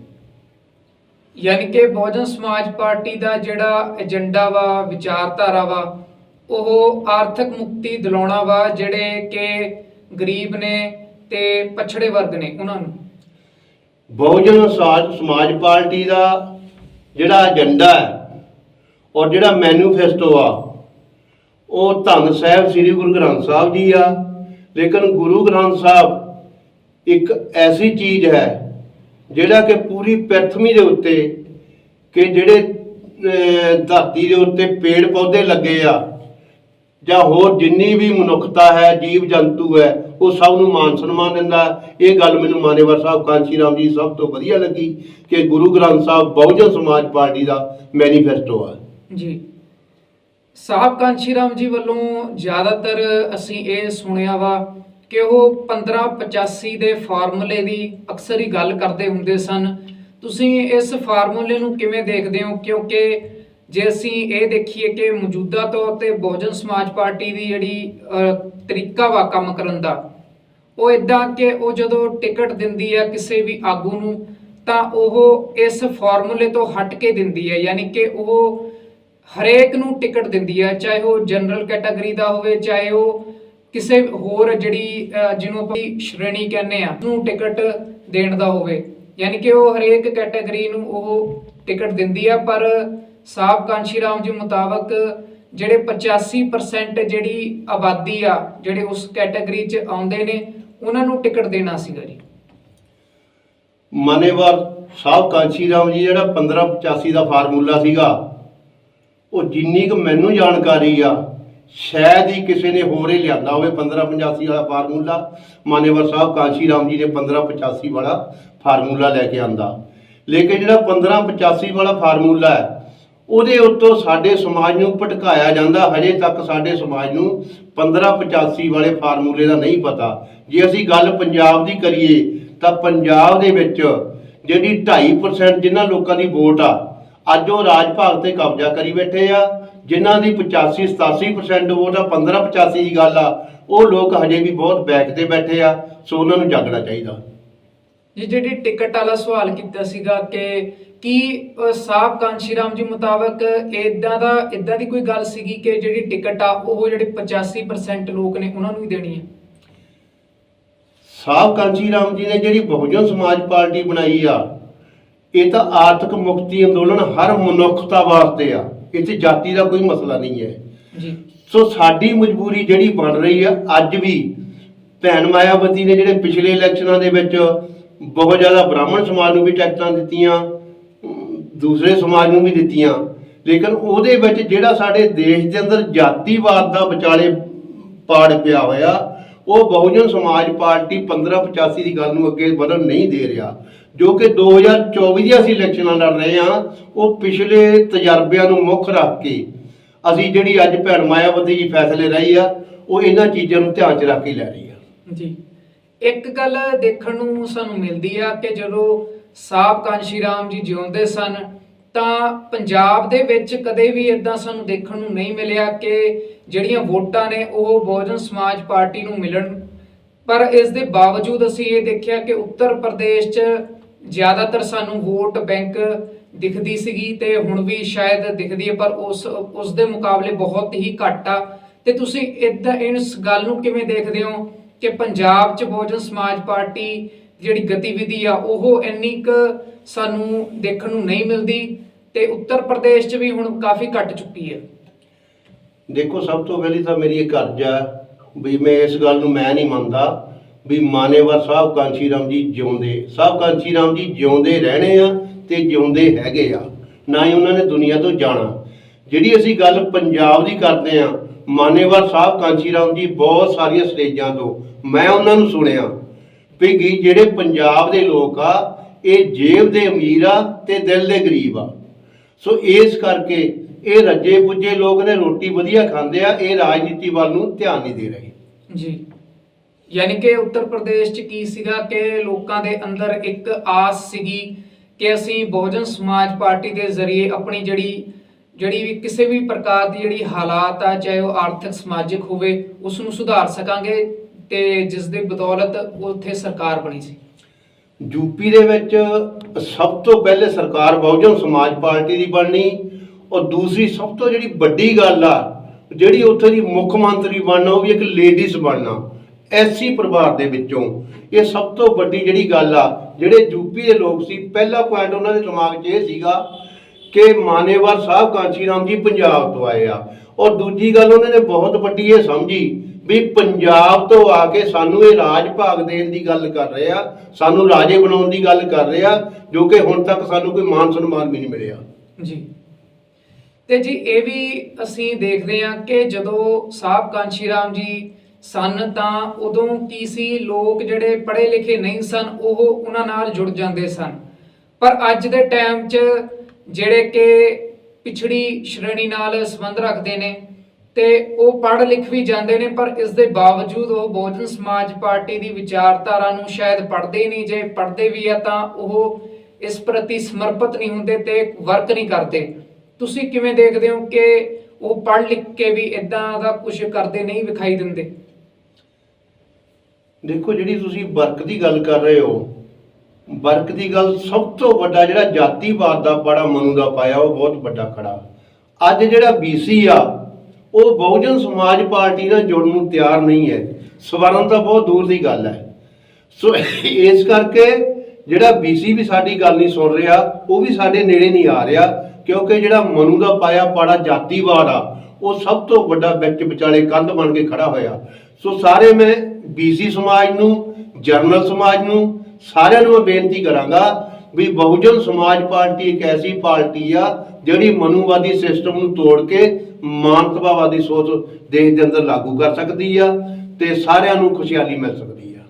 ਯਾਨੀ ਕਿ ਬਹੁਜਨ ਸਮਾਜ ਪਾਰਟੀ ਦਾ ਜਿਹੜਾ ਏਜੰਡਾ ਵਾ ਵਿਚਾਰਧਾਰਾ ਵਾ ਉਹ ਆਰਥਿਕ ਮੁਕਤੀ ਦਿਲਾਉਣਾ ਵਾ ਜਿਹੜੇ ਕਿ ਗਰੀਬ ਨੇ ਤੇ ਪਛੜੇ ਵਰਗ ਨੇ ਉਹਨਾਂ ਨੂੰ। ਬਹੁਜਨ ਸਮਾਜ ਪਾਰਟੀ ਦਾ ਜਿਹੜਾ ਏਜੰਡਾ ਹੈ ਔਰ ਜਿਹੜਾ ਮੈਨੀਫੈਸਟੋ ਆ ਉਹ ਧੰਨ ਸਾਹਿਬ ਸ੍ਰੀ ਗੁਰੂ ਗ੍ਰੰਥ ਸਾਹਿਬ ਜੀ ਆ। ਲੇਕਿਨ ਗੁਰੂ ਗ੍ਰੰਥ ਸਾਹਿਬ ਇੱਕ ਐਸੀ ਚੀਜ਼ ਹੈ, ਜਿਹੜਾ ਕਿ ਪੂਰੀ ਪ੍ਰਿਥਵੀ ਦੇ ਉੱਤੇ ਕਿ ਜਿਹੜੇ ਧਰਤੀ ਦੇ ਉੱਤੇ ਪੇੜ ਪੌਦੇ ਲੱਗੇ ਆ, ਜਾਂ ਹੋਰ ਜਿੰਨੀ ਵੀ ਮਨੁੱਖਤਾ ਹੈ, ਜੀਵ ਜੰਤੂ ਹੈ, ਉਹ ਸਭ ਨੂੰ ਮਾਨ ਸਨਮਾਨ ਦਿੰਦਾ ਇਹ ਗੱਲ ਮੈਨੂੰ ਮਾਨੇਵਰ ਸਾਹਿਬ, ਕਾਂਸ਼ੀ ਰਾਮ ਜੀ ਸਭ ਤੋਂ ਵਧੀਆ ਲੱਗੀ ਕਿ ਗੁਰੂ ਗ੍ਰੰਥ ਸਾਹਿਬ ਬਹੁਜਨ ਸਮਾਜ ਪਾਰਟੀ ਦਾ ਮੈਨੀਫੈਸਟੋ ਆ। ਜੀ। ਸਾਹਿਬ ਕਾਂਸ਼ੀ ਰਾਮ ਜੀ ਵੱਲੋਂ ਜ਼ਿਆਦਾਤਰ ਅਸੀਂ ਇਹ ਸੁਣਿਆ ਵਾ ਕਿ ਉਹ 1585 ਦੇ ਫਾਰਮੂਲੇ ਦੀ ਅਕਸਰ ਹੀ ਗੱਲ ਕਰਦੇ ਹੁੰਦੇ ਸਨ। ਤੁਸੀਂ ਇਸ ਫਾਰਮੂਲੇ ਨੂੰ ਕਿਵੇਂ ਦੇਖਦੇ ਹੋ? ਕਿਉਂਕਿ ਜੇ ਅਸੀਂ ਇਹ ਦੇਖੀਏ ਕਿ ਮੌਜੂਦਾ ਤੌਰ ਤੇ ਬਹੁਜਨ ਸਮਾਜ ਪਾਰਟੀ ਦੀ ਜਿਹੜੀ ਤਰੀਕਾ ਵਾ ਕੰਮ ਕਰਨ ਦਾ, ਉਹ ਇਦਾਂ ਕਿ ਉਹ ਜਦੋਂ ਟਿਕਟ ਦਿੰਦੀ ਹੈ ਕਿਸੇ ਵੀ ਆਗੂ ਨੂੰ, ਤਾਂ ਉਹ ਇਸ ਫਾਰਮੂਲੇ ਤੋਂ ਹਟ ਕੇ ਦਿੰਦੀ ਹੈ ਯਾਨੀ ਕਿ ਉਹ ਹਰੇਕ ਨੂੰ ਟਿਕਟ ਦਿੰਦੀ ਹੈ ਚਾਹੇ ਉਹ ਜਨਰਲ ਕੈਟਾਗਰੀ ਦਾ ਹੋਵੇ, ਚਾਹੇ ਉਹ ਕਿਸੇ ਹੋਰ ਜਿਹੜੀ ਜਿਹਨੂੰ ਆਪਾਂ ਸ਼੍ਰੇਣੀ ਕਹਿੰਦੇ ਆ, ਨੂੰ ਟਿਕਟ ਦੇਣ ਦਾ ਹੋਵੇ। ਯਾਨੀ ਕਿ ਉਹ ਹਰੇਕ ਕੈਟਾਗਰੀ ਨੂੰ ਉਹ ਟਿਕਟ ਦਿੰਦੀ ਆ, ਪਰ ਸਾਹਿਬ ਕਾਂਸ਼ੀ ਰਾਮ ਜੀ ਮੁਤਾਬਕ ਜਿਹੜੇ 85% ਜਿਹੜੀ ਆਬਾਦੀ ਆ, ਜਿਹੜੇ ਉਸ ਕੈਟਾਗਰੀ 'ਚ ਆਉਂਦੇ ਨੇ, ਉਹਨਾਂ ਨੂੰ ਟਿਕਟ ਦੇਣਾ ਸੀਗਾ ਜੀ। ਮਾਨੇਵਾਲ ਸਾਹਿਬ ਕਾਂਸ਼ੀ ਰਾਮ ਜੀ, ਜਿਹੜਾ 1585 ਦਾ ਫਾਰਮੂਲਾ ਸੀਗਾ ਉਹ ਜਿੰਨੀ ਕੁ ਮੈਨੂੰ ਜਾਣਕਾਰੀ ਆ, ਸ਼ਾਇਦ ਹੀ ਕਿਸੇ ਨੇ ਹੋਰ ਹੀ ਲਿਆਂਦਾ ਹੋਵੇ 1585 ਵਾਲਾ ਫਾਰਮੂਲਾ। ਮਾਨੇਵਾਲ ਸਾਹਿਬ ਕਾਂਸ਼ੀ ਰਾਮ ਜੀ ਨੇ 1585 ਵਾਲਾ ਫਾਰਮੂਲਾ ਲੈ ਕੇ ਆਂਦਾ। ਲੇਕਿਨ ਜਿਹੜਾ 1585 ਵਾਲਾ ਫਾਰਮੂਲਾ ਹੈ, ਉਹਦੇ ਉੱਤੋਂ ਸਾਡੇ ਸਮਾਜ ਨੂੰ ਭਟਕਾਇਆ ਜਾਂਦਾ। ਹਜੇ ਤੱਕ ਸਾਡੇ ਸਮਾਜ ਨੂੰ 1585 ਵਾਲੇ ਫਾਰਮੂਲੇ ਦਾ ਨਹੀਂ ਪਤਾ। ਜੇ ਅਸੀਂ ਗੱਲ ਪੰਜਾਬ ਦੀ ਕਰੀਏ, ਤਾਂ ਪੰਜਾਬ ਦੇ ਵਿੱਚ ਜਿਹੜੀ 2.5% ਜਿਨ੍ਹਾਂ ਲੋਕਾਂ ਦੀ ਵੋਟ ਆ ਅੱਜ ਉਹ ਰਾਜ ਭਾਗ ਤੇ ਕਬਜ਼ਾ ਕਰੀ ਬੈਠੇ ਆ ਜਿਨ੍ਹਾਂ ਦੀ 85 87% ਵੋਟ ਆ 15 85 ਦੀ ਗੱਲ ਆ ਉਹ ਲੋਕ ਹਜੇ ਵੀ ਬਹੁਤ ਬੈਕ ਤੇ ਬੈਠੇ ਆ ਸੋ ਉਹਨਾਂ ਨੂੰ ਜਾਗਣਾ ਚਾਹੀਦਾ। ਇਹ ਜਿਹੜੀ ਟਿਕਟ ਵਾਲਾ ਸਵਾਲ ਕੀਤਾ ਸੀਗਾ ਕਿ ਕੀ ਸਾਹਬ ਕਾਂਸ਼ੀ ਰਾਮ ਜੀ ਮੁਤਾਬਕ ਇਦਾਂ ਦਾ ਇਦਾਂ ਦੀ ਕੋਈ ਗੱਲ ਸੀਗੀ ਕਿ ਜਿਹੜੀ ਟਿਕਟ ਆ ਉਹ ਜਿਹੜੇ 85% ਲੋਕ ਨੇ ਉਹਨਾਂ ਨੂੰ ਹੀ ਦੇਣੀ ਹੈ? ਸਾਹਿਬ ਕਾਂਚੀ ਰਾਮ ਜੀ ਨੇ ਜਿਹੜੀ ਬਹੁਜਨ ਸਮਾਜ ਪਾਰਟੀ ਬਣਾਈ ਆ ਇਹ ਤਾਂ ਆਰਥਿਕ ਮੁਕਤੀ ਅੰਦੋਲਨ ਹਰ ਮਨੁੱਖਤਾ ਵਾਸਤੇ ਆ। ਇੱਥੇ ਜਾਤੀ ਦਾ ਕੋਈ ਮਸਲਾ ਨਹੀਂ ਹੈ। ਜੀ। ਸੋ ਸਾਡੀ ਮਜਬੂਰੀ ਜਿਹੜੀ ਬਣ ਰਹੀ ਆ ਅੱਜ ਵੀ ਭੈਣ ਮਾਇਆਵਤੀ ਨੇ ਜਿਹੜੇ ਪਿਛਲੇ ਇਲੈਕਸ਼ਨਾਂ ਦੇ ਵਿੱਚ ਬਹੁਤ ਜ਼ਿਆਦਾ ਬ੍ਰਾਹਮਣ ਸਮਾਜ ਨੂੰ ਵੀ ਟਿਕਟਾਂ ਦਿੱਤੀਆਂ ਦੂਸਰੇ ਸਮਾਜ ਨੂੰ ਵੀ ਦਿੱਤੀਆਂ ਲੇਕਿਨ ਉਹਦੇ ਵਿੱਚ ਜਿਹੜਾ ਸਾਡੇ ਦੇਸ਼ ਦੇ ਅੰਦਰ ਜਾਤੀਵਾਦ ਦਾ ਵਿਚਾਲੇ ਪਾੜ ਪਿਆ ਹੋਇਆ ਉਹ ਬਹੁਜਨ ਸਮਾਜ ਪਾਰਟੀ 1585 ਦੀ ਗੱਲ ਨੂੰ ਅੱਗੇ ਵਧਣ ਨਹੀਂ ਦੇ ਰਿਹਾ, ਜੋ ਕਿ 2024 ਦੀਆਂ ਅਸੀਂ ਇਲੈਕਸ਼ਨਾਂ ਲੜ ਰਹੇ ਹਾਂ, ਉਹ ਪਿਛਲੇ ਤਜਰਬਿਆਂ ਨੂੰ ਮੁੱਖ ਰੱਖ ਕੇ ਅਸੀਂ ਜਿਹੜੀ ਅੱਜ ਭੈਣ ਮਾਇਆਵਤੀ ਜੀ ਫੈਸਲੇ ਰਹੀ ਆ, ਉਹ ਇਹਨਾਂ ਚੀਜ਼ਾਂ ਨੂੰ ਧਿਆਨ 'ਚ ਰੱਖ ਕੇ ਲੈ ਰਹੀ ਆ। ਜੀ। ਇੱਕ ਗੱਲ ਦੇਖਣ ਨੂੰ ਸਾਨੂੰ ਮਿਲਦੀ ਆ ਕਿ ਜਦੋਂ ਸਾਹਬ ਕਾਂਸ਼ੀ ਰਾਮ ਜੀ ਜਿਉਂਦੇ ਸਨ ਤਾਂ ਪੰਜਾਬ ਦੇ ਵਿੱਚ ਕਦੇ ਵੀ ਇਦਾਂ ਸਾਨੂੰ ਦੇਖਣ ਨੂੰ ਨਹੀਂ ਮਿਲਿਆ ਕਿ ਜਿਹੜੀਆਂ ਵੋਟਾਂ ਨੇ ਉਹ ਬਹੁਜਨ ਸਮਾਜ ਪਾਰਟੀ ਨੂੰ ਮਿਲਣ। ਪਰ ਇਸ ਦੇ ਬਾਵਜੂਦ ਅਸੀਂ ਇਹ ਦੇਖਿਆ ਕਿ ਉੱਤਰ ਪ੍ਰਦੇਸ਼ 'ਚ ਜ਼ਿਆਦਾਤਰ ਸਾਨੂੰ ਵੋਟ ਬੈਂਕ ਦਿਖਦੀ ਸੀਗੀ ਤੇ ਹੁਣ ਵੀ ਸ਼ਾਇਦ ਦਿਖਦੀ ਹੈ, ਪਰ ਉਸ ਉਸ ਦੇ ਮੁਕਾਬਲੇ ਬਹੁਤ ਹੀ ਘੱਟ ਆ। ਤੇ ਤੁਸੀਂ ਇਦਾਂ ਇਸ ਗੱਲ ਨੂੰ ਕਿਵੇਂ ਦੇਖਦੇ ਹੋ ਕਿ ਪੰਜਾਬ 'ਚ ਬਹੁਜਨ ਸਮਾਜ ਪਾਰਟੀ ਜਿਹੜੀ ਗਤੀਵਿਧੀ ਆ, ਉਹ ਇੰਨੀ ਕੁ ਸਾਨੂੰ ਦੇਖਣ ਨੂੰ ਨਹੀਂ ਮਿਲਦੀ ਤੇ ਉੱਤਰ ਪ੍ਰਦੇਸ਼ 'ਚ ਵੀ ਹੁਣ ਕਾਫੀ ਘਟ ਚੁੱਕੀ ਹੈ। ਦੇਖੋ, ਸਭ ਤੋਂ ਪਹਿਲੀ ਤਾਂ ਮੇਰੀ ਇਹ ਅਰਜ਼ ਹੈ ਵੀ ਮੈਂ ਇਸ ਗੱਲ ਨੂੰ ਮੈਂ ਨਹੀਂ ਮੰਨਦਾ ਵੀ ਮਾਨੇਵਰ ਸਾਹਿਬ ਕਾਂਚੀ ਰਾਮ ਜੀ ਜਿਉਂਦੇ। ਸਾਹਿਬ ਕਾਂਚੀ ਰਾਮ ਜੀ ਜਿਉਂਦੇ ਰਹਿਣੇ ਆ ਤੇ ਜਿਉਂਦੇ ਹੈਗੇ ਆ। ਨਾ ਹੀ ਉਹਨਾਂ ਨੇ ਦੁਨੀਆ ਤੋਂ ਜਾਣਾ। ਜਿਹੜੀ ਅਸੀਂ ਗੱਲ ਪੰਜਾਬ ਦੀ ਕਰਦੇ ਆ ਮਾਨੇਵਰ ਸਾਹਿਬ ਕਾਂਚੀ ਰਾਮ ਜੀ ਬਹੁਤ ਸਾਰੀਆਂ ਸਟੇਜਾਂ ਤੋਂ ਮੈਂ ਉਹਨਾਂ ਨੂੰ ਸੁਣਿਆ। ਵੀ ਜਿਹੜੇ ਪੰਜਾਬ ਦੇ ਲੋਕ ਆ, ਇਹ ਜੇਬ ਦੇ ਅਮੀਰ ਆ ਤੇ ਦਿਲ ਦੇ ਗਰੀਬ ਆ। ਸੋ ਇਸ ਕਰਕੇ ਇਹ ਰੱਜੇ ਪੁੱਜੇ ਲੋਕ ਨੇ ਰੋਟੀ ਵਧੀਆ ਖਾਂਦੇ ਆ, ਇਹ ਰਾਜਨੀਤੀ ਵੱਲ ਨੂੰ ਧਿਆਨ ਨਹੀਂ ਦੇ ਰਹੇ। ਜੀ। ਯਾਨੀ ਕਿ ਉੱਤਰ ਪ੍ਰਦੇਸ਼ 'ਚ ਕੀ ਸੀਗਾ ਕਿ ਲੋਕਾਂ ਦੇ ਅੰਦਰ ਇੱਕ ਆਸ ਸੀਗੀ ਕਿ ਅਸੀਂ ਬਹੁਜਨ ਸਮਾਜ ਪਾਰਟੀ ਦੇ ਜ਼ਰੀਏ ਆਪਣੀ ਜਿਹੜੀ ਜਿਹੜੀ ਵੀ ਕਿਸੇ ਵੀ ਪ੍ਰਕਾਰ ਦੀ ਜਿਹੜੀ ਹਾਲਾਤ ਆ, ਚਾਹੇ ਉਹ ਆਰਥਿਕ, ਸਮਾਜਿਕ ਹੋਵੇ, ਉਸ ਨੂੰ ਸੁਧਾਰ ਸਕਾਂਗੇ। ਤੇ ਜਿਸ ਦੇ ਬਦੌਲਤ ਉੱਥੇ ਸਰਕਾਰ ਬਣੀ ਸੀ। ਯੂਪੀ ਦੇ ਵਿੱਚ ਸਭ ਤੋਂ ਪਹਿਲੇ ਸਰਕਾਰ ਬਹੁਜਨ ਸਮਾਜ ਪਾਰਟੀ ਦੀ ਬਣਨੀ, ਔਰ ਦੂਸਰੀ ਸਭ ਤੋਂ ਜਿਹੜੀ ਵੱਡੀ ਗੱਲ ਆ, ਜਿਹੜੀ ਉੱਥੇ ਦੀ ਮੁੱਖ ਮੰਤਰੀ ਬਣਨਾ, ਉਹ ਵੀ ਇੱਕ ਲੇਡੀਜ਼ ਬਣਨਾ ਐਸੀ ਪਰਿਵਾਰ ਦੇ ਵਿੱਚੋਂ। ਇਹ ਸਭ ਤੋਂ ਵੱਡੀ ਜਿਹੜੀ ਗੱਲ ਆ, ਜਿਹੜੇ ਯੂਪੀ ਦੇ ਲੋਕ ਸੀ, ਪਹਿਲਾ ਪੁਆਇੰਟ ਉਹਨਾਂ ਦੇ ਦਿਮਾਗ 'ਚ ਇਹ ਸੀਗਾ ਕਿ ਮਾਨੇਵਾਲ ਸਾਹਿਬ ਕਾਂਚੀ ਰਾਮ ਜੀ ਪੰਜਾਬ ਤੋਂ ਆਏ ਆ। ਔਰ ਦੂਜੀ ਗੱਲ ਉਹਨਾਂ ਨੇ ਬਹੁਤ ਵੱਡੀ ਇਹ ਸਮਝੀ ਵੀ ਪੰਜਾਬ ਤੋਂ ਆ ਕੇ ਸਾਨੂੰ ਇਹ ਰਾਜ ਭਾਗ ਦੇਣ ਦੀ ਗੱਲ ਕਰ ਰਹੇ ਆ, ਸਾਨੂੰ ਰਾਜੇ ਬਣਾਉਣ ਦੀ ਗੱਲ ਕਰ ਰਹੇ ਆ, ਜੋ ਕਿ ਹੁਣ ਤੱਕ ਸਾਨੂੰ ਕੋਈ ਮਾਨ ਸਨਮਾਨ ਵੀ ਨਹੀਂ ਮਿਲਿਆ। ਜੀ। ਤੇ ਜੀ, ਇਹ ਵੀ ਅਸੀਂ ਦੇਖਦੇ ਹਾਂ ਕਿ ਜਦੋਂ ਸਾਹਿਬ ਕਾਂਸ਼ੀ ਰਾਮ ਜੀ ਸਨ ਤਾਂ ਉਦੋਂ ਕੀ ਸੀ, ਲੋਕ ਜਿਹੜੇ ਪੜ੍ਹੇ ਲਿਖੇ ਨਹੀਂ ਸਨ, ਉਹ ਉਹਨਾਂ ਨਾਲ ਜੁੜ ਜਾਂਦੇ ਸਨ। ਪਰ ਅੱਜ ਦੇ ਟਾਈਮ 'ਚ ਜਿਹੜੇ ਕਿ ਪਿਛੜੀ ਸ਼੍ਰੇਣੀ ਨਾਲ ਸੰਬੰਧ ਰੱਖਦੇ ਨੇ ਤੇ ਉਹ ਪੜ੍ਹ ਲਿਖ ਵੀ ਜਾਂਦੇ ਨੇ, ਪਰ ਇਸ ਦੇ ਬਾਵਜੂਦ ਉਹ ਬਹੁਜਨ ਸਮਾਜ ਪਾਰਟੀ ਦੀ ਵਿਚਾਰਧਾਰਾ ਨੂੰ ਸ਼ਾਇਦ ਪੜ੍ਹਦੇ ਨਹੀਂ, ਜੇ ਪੜ੍ਹਦੇ ਵੀ ਆ ਤਾਂ ਉਹ ਇਸ ਪ੍ਰਤੀ ਸਮਰਪਿਤ ਨਹੀਂ ਹੁੰਦੇ ਤੇ ਵਰਕ ਨਹੀਂ ਕਰਦੇ। ਤੁਸੀਂ ਕਿਵੇਂ ਦੇਖਦੇ ਹੋ ਕਿ ਉਹ ਪੜ੍ਹ ਲਿਖ ਕੇ ਵੀ ਇਦਾਂ ਦਾ ਕੁਝ ਕਰਦੇ ਨਹੀਂ, ਵਿਖਾਈ ਦਿੰਦੇ? ਦੇਖੋ, ਜਿਹੜੀ ਤੁਸੀਂ ਵਰਕ ਦੀ ਗੱਲ ਕਰ ਰਹੇ ਹੋ, ਵਰਕ ਦੀ ਗੱਲ ਸਭ ਤੋਂ ਵੱਡਾ ਜਿਹੜਾ ਜਾਤੀਵਾਦ ਦਾ ਬੜਾ ਮਨੂ ਦਾ ਪਾਇਆ, ਉਹ ਬਹੁਤ ਵੱਡਾ ਖੜਾ। ਅੱਜ ਜਿਹੜਾ ਬੀਸੀ ਆ ਉਹ ਬਹੁਜਨ ਸਮਾਜ ਪਾਰਟੀ ਨਾਲ ਜੁੜਨ ਨੂੰ ਤਿਆਰ ਨਹੀਂ ਹੈ। ਸਵਰਨ ਤਾਂ ਬਹੁਤ ਦੂਰ ਦੀ ਗੱਲ ਹੈ। ਸੋ ਇਸ ਕਰਕੇ ਜਿਹੜਾ ਬੀਸੀ ਵੀ ਸਾਡੀ ਗੱਲ ਨਹੀਂ ਸੁਣ ਰਿਹਾ, ਉਹ ਵੀ ਸਾਡੇ ਨੇੜੇ ਨਹੀਂ ਆ ਰਿਹਾ, ਕਿਉਂਕਿ ਜਿਹੜਾ ਮਨੂ ਦਾ ਪਾਇਆ ਪਾੜਾ ਜਾਤੀਵਾਦ ਆ, ਉਹ ਸਭ ਤੋਂ ਵੱਡਾ ਵਿੱਚ ਵਿਚਾਲੇ ਕੰਧ ਬਣ ਕੇ ਖੜਾ ਹੋਇਆ। ਸੋ ਸਾਰੇ ਮੈਂ ਬੀਸੀ ਸਮਾਜ ਨੂੰ, ਜਰਨਲ ਸਮਾਜ ਨੂੰ, ਸਾਰਿਆਂ ਨੂੰ ਮੈਂ ਬੇਨਤੀ ਕਰਾਂਗਾ ਵੀ ਬਹੁਜਨ ਸਮਾਜ ਪਾਰਟੀ ਇੱਕ ਐਸੀ ਪਾਰਟੀ ਆ ਜਿਹੜੀ ਮਨੂਵਾਦੀ ਸਿਸਟਮ ਨੂੰ ਤੋੜ ਕੇ ਮਾਨਵਤਾਵਾਦੀ ਸੋਚ ਦੇਸ਼ ਦੇ ਅੰਦਰ ਲਾਗੂ ਕਰ ਸਕਦੀ ਆ ਤੇ ਸਾਰਿਆਂ ਨੂੰ ਖੁਸ਼ਹਾਲੀ ਮਿਲ ਸਕਦੀ ਆ।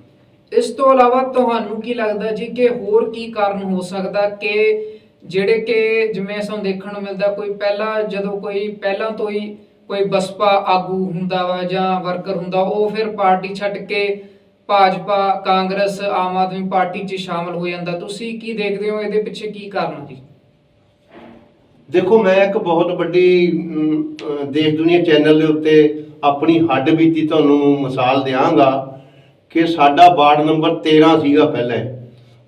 ਇਸ ਤੋਂ ਇਲਾਵਾ ਤੁਹਾਨੂੰ ਕੀ ਲੱਗਦਾ ਜੀ ਕਿ ਹੋਰ ਕੀ ਕਾਰਨ ਹੋ ਸਕਦਾ ਕਿ ਜਿਹੜੇ ਕਿ ਜਿਵੇਂ ਸਾਨੂੰ ਦੇਖਣ ਨੂੰ ਮਿਲਦਾ ਕੋਈ ਪਹਿਲਾਂ ਜਦੋਂ ਕੋਈ ਪਹਿਲਾਂ ਤੋਂ ਹੀ ਕੋਈ ਬਸਪਾ ਆਗੂ ਹੁੰਦਾ ਵਾ ਜਾਂ ਵਰਕਰ ਹੁੰਦਾ ਉਹ ਫਿਰ ਪਾਰਟੀ ਛੱਡ ਕੇ ਭਾਜਪਾ, ਕਾਂਗਰਸ, ਆਮ ਆਦਮੀ ਪਾਰਟੀ 'ਚ ਸ਼ਾਮਲ ਹੋ ਜਾਂਦਾ। ਤੁਸੀਂ ਕੀ ਦੇਖਦੇ ਹੋ? ਇਹਦੇ ਪਿੱਛੇ ਕੀ ਕਾਰਨ ਜੀ ਦੇਖੋ, ਮੈਂ ਇੱਕ ਬਹੁਤ ਵੱਡੀ ਦੇਸ਼ ਦੁਨੀਆ ਚੈਨਲ ਦੇ ਉੱਤੇ ਆਪਣੀ ਹੱਡ ਬੀਤੀ ਤੁਹਾਨੂੰ ਮਿਸਾਲ ਦਿਆਂਗਾ ਕਿ ਸਾਡਾ ਵਾਰਡ ਨੰਬਰ 13 ਸੀਗਾ ਪਹਿਲਾਂ।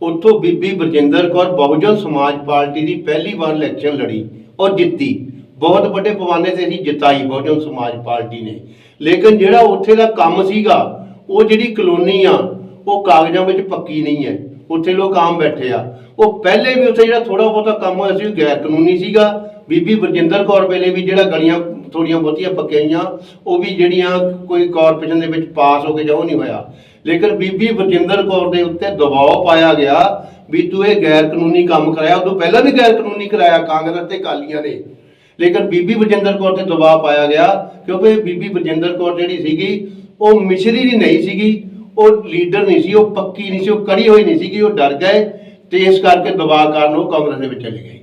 ਉੱਥੋਂ ਬੀਬੀ ਬਰਜਿੰਦਰ ਕੌਰ ਬਹੁਜਨ ਸਮਾਜ ਪਾਰਟੀ ਦੀ ਪਹਿਲੀ ਵਾਰ ਇਲੈਕਸ਼ਨ ਲੜੀ ਔਰ ਜਿੱਤੀ। ਬਹੁਤ ਵੱਡੇ ਪਵਾਨੇ ਤੇ ਅਸੀਂ ਜਿਤਾਈ ਬਹੁਜਨ ਸਮਾਜ ਪਾਰਟੀ ਨੇ। ਲੇਕਿਨ ਜਿਹੜਾ ਉੱਥੇ ਦਾ ਕੰਮ ਸੀਗਾ ਉਹ ਜਿਹੜੀ ਕਲੋਨੀ ਆ, ਉਹ ਕਾਗਜ਼ਾਂ ਵਿੱਚ ਪੱਕੀ ਨਹੀਂ ਹੈ। ਉੱਥੇ ਲੋਕ ਆਮ ਬੈਠੇ ਆ। ਉਹ ਪਹਿਲੇ ਵੀ ਉੱਥੇ ਜਿਹੜਾ ਥੋੜਾ ਬਹੁਤਾ ਕੰਮ ਹੋਇਆ ਸੀ, ਉਹ ਗੈਰ ਕਾਨੂੰਨੀ ਸੀਗਾ। ਬੀਬੀ ਬਰਜਿੰਦਰ ਕੌਰ ਵੇਲੇ ਵੀ ਜਿਹੜਾ ਗਲੀਆਂ ਥੋੜੀਆਂ ਬਹੁਤੀਆਂ ਪੱਕੀਆਂ ਉਹ ਵੀ ਜਿਹੜੀਆਂ ਕੋਈ ਕਾਰਪੋਰੇਸ਼ਨ ਦੇ ਵਿੱਚ ਪਾਸ ਹੋ ਕੇ ਜਾਂ ਉਹ ਨਹੀਂ ਹੋਇਆ। ਲੇਕਿਨ ਬੀਬੀ ਬਰਜਿੰਦਰ ਕੌਰ ਦੇ ਉੱਤੇ ਦਬਾਅ ਪਾਇਆ ਗਿਆ ਵੀ ਤੂੰ ਇਹ ਗੈਰ ਕਾਨੂੰਨੀ ਕੰਮ ਕਰਾਇਆ। ਉਦੋਂ ਪਹਿਲਾਂ ਵੀ ਗੈਰ ਕਾਨੂੰਨੀ ਕਰਾਇਆ, ਕਾਂਗਰਸ ਤੇ ਕਾਲੀਆਂ ਨੇ। ਲੇਕਿਨ ਬੀਬੀ ਬਰਜਿੰਦਰ ਕੌਰ ਤੇ ਦਬਾਅ ਪਾਇਆ ਗਿਆ ਕਿਉਂਕਿ ਬੀਬੀ ਬਰਜਿੰਦਰ ਕੌਰ ਜਿਹੜੀ ਸੀਗੀ ਉਹ ਮਿਸ਼ਰੀ ਦੀ ਨਹੀਂ ਸੀਗੀ, ਉਹ ਲੀਡਰ ਨਹੀਂ ਸੀ, ਉਹ ਪੱਕੀ ਨਹੀਂ ਸੀ, ਉਹ ਕੜੀ ਹੋਈ ਨਹੀਂ ਸੀਗੀ, ਉਹ ਡਰ ਗਏ ਤੇ ਇਸ ਕਰਕੇ ਦਬਾਅ ਕਾਰਨ ਉਹ ਕਾਂਗਰਸ ਦੇ ਵਿੱਚ ਚਲੇ ਗਏ।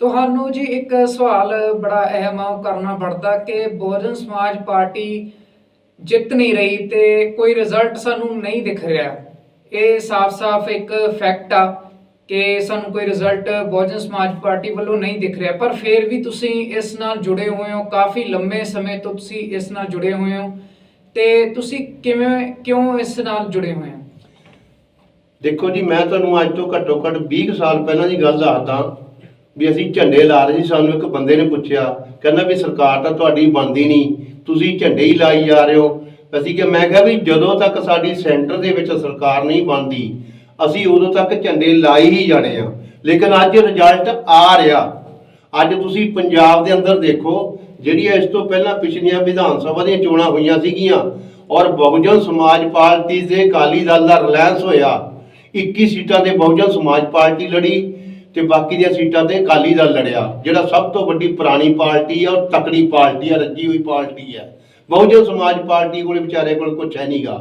ਤੁਹਾਨੂੰ ਜੀ ਇੱਕ ਸਵਾਲ ਬੜਾ ਅਹਿਮ ਆ, ਉਹ ਕਰਨਾ ਪੜਦਾ ਕਿ ਬਹੁਜਨ ਸਮਾਜ ਪਾਰਟੀ ਜਿੱਤ ਨਹੀਂ ਰਹੀ ਤੇ ਕੋਈ ਰਿਜ਼ਲਟ ਸਾਨੂੰ ਨਹੀਂ ਦਿਖ ਰਿਹਾ। ਇਹ ਸਾਫ਼-ਸਾਫ਼ ਇੱਕ ਫੈਕਟ ਆ ਕਿ ਸਾਨੂੰ ਕੋਈ ਰਿਜ਼ਲਟ ਬਹੁਜਨ ਸਮਾਜ ਪਾਰਟੀ ਵੱਲੋਂ ਨਹੀਂ ਦਿਖ ਰਿਹਾ। ਪਰ ਫਿਰ ਵੀ ਤੁਸੀਂ ਇਸ ਨਾਲ ਜੁੜੇ ਹੋਏ ਹੋ, ਕਾਫੀ ਲੰਮੇ ਸਮੇਂ ਤੋਂ ਤੁਸੀਂ ਇਸ ਨਾਲ ਜੁੜੇ ਹੋਏ ਹੋ। ਤੇ ਤੁਸੀਂ ਕਿਵੇਂ, ਕਿਉਂ ਇਸ ਨਾਲ ਜੁੜੇ ਹੋਏ ਹੋ? ਦੇਖੋ ਜੀ, ਮੈਂ ਤੁਹਾਨੂੰ ਅੱਜ ਤੋਂ ਘੱਟੋ ਘੱਟ 20 ਕੁ ਸਾਲ ਪਹਿਲਾਂ ਦੀ ਗੱਲ ਦੱਸਦਾ ਵੀ ਅਸੀਂ ਝੰਡੇ ਲਾ ਰਹੇ ਸੀ, ਸਾਨੂੰ ਇੱਕ ਬੰਦੇ ਨੇ ਪੁੱਛਿਆ, ਕਹਿੰਦਾ ਵੀ ਸਰਕਾਰ ਤਾਂ ਤੁਹਾਡੀ ਬਣਦੀ ਨਹੀਂ, ਤੁਸੀਂ ਝੰਡੇ ਹੀ ਲਾਈ ਜਾ ਰਹੇ ਹੋ। ਅਸੀਂ ਕਿ ਮੈਂ ਕਿਹਾ ਵੀ ਜਦੋਂ ਤੱਕ ਸਾਡੀ ਸੈਂਟਰ ਦੇ ਵਿੱਚ ਸਰਕਾਰ ਨਹੀਂ ਬਣਦੀ, ਅਸੀਂ ਉਦੋਂ ਤੱਕ ਝੰਡੇ ਲਾਈ ਹੀ ਜਾਣੇ ਆ। ਲੇਕਿਨ ਅੱਜ ਰਿਜ਼ਲਟ ਆ ਰਿਹਾ। ਅੱਜ ਤੁਸੀਂ ਪੰਜਾਬ ਦੇ ਅੰਦਰ ਦੇਖੋ ਜਿਹੜੀਆਂ ਇਸ ਤੋਂ ਪਹਿਲਾਂ ਪਿਛਲੀਆਂ ਵਿਧਾਨ ਸਭਾ ਦੀਆਂ ਚੋਣਾਂ ਹੋਈਆਂ ਸੀਗੀਆਂ ਔਰ ਬਹੁਜਨ ਸਮਾਜ ਪਾਰਟੀ ਦੇ ਅਕਾਲੀ ਦਲ ਦਾ ਰਿਲਾਇੰਸ ਹੋਇਆ 21 ਸੀਟਾਂ ਤੇ ਬਹੁਜਨ ਸਮਾਜ ਪਾਰਟੀ ਲੜੀ ਤੇ ਬਾਕੀ ਦੀਆਂ ਸੀਟਾਂ ਤੇ ਅਕਾਲੀ ਦਲ ਲੜਿਆ, ਜਿਹੜਾ ਸਭ ਤੋਂ ਵੱਡੀ ਪੁਰਾਣੀ ਪਾਰਟੀ ਹੈ ਔਰ ਤਕੜੀ ਪਾਰਟੀ ਆ, ਰੱਜੀ ਹੋਈ ਪਾਰਟੀ ਹੈ ਬਹੁਜਨ ਸਮਾਜ ਪਾਰਟੀ ਕੋਲੇ ਵਿਚਾਰੇ ਕੋਲ ਕੁਝ ਹੈ ਨਹੀਂਗਾ